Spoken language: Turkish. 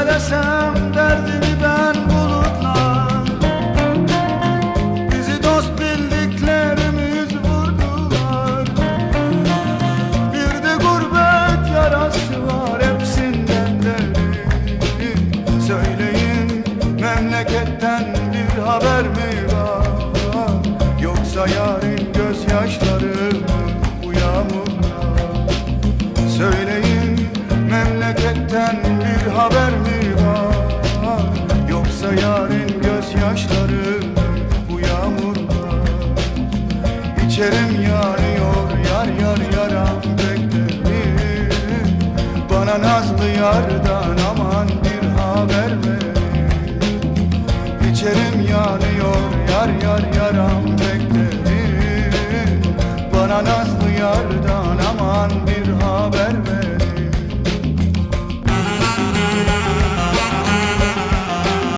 söylesem derdimi ben bulutlar Bizi dost bildiklerimiz vurdular. Bir de gurbet yarası var hepsinden derin Söyleyin memleketten bir haber mi var? Yoksa yarın gözyaşları bu yağmurda gözyaşları bu yağmurda. İçerim yanıyor yar yar yaram beklerim Bana nazlı yardan aman bir haber ver. İçerim yanıyor yar yar yaram beklerim Bana nazlı yardan aman bir haber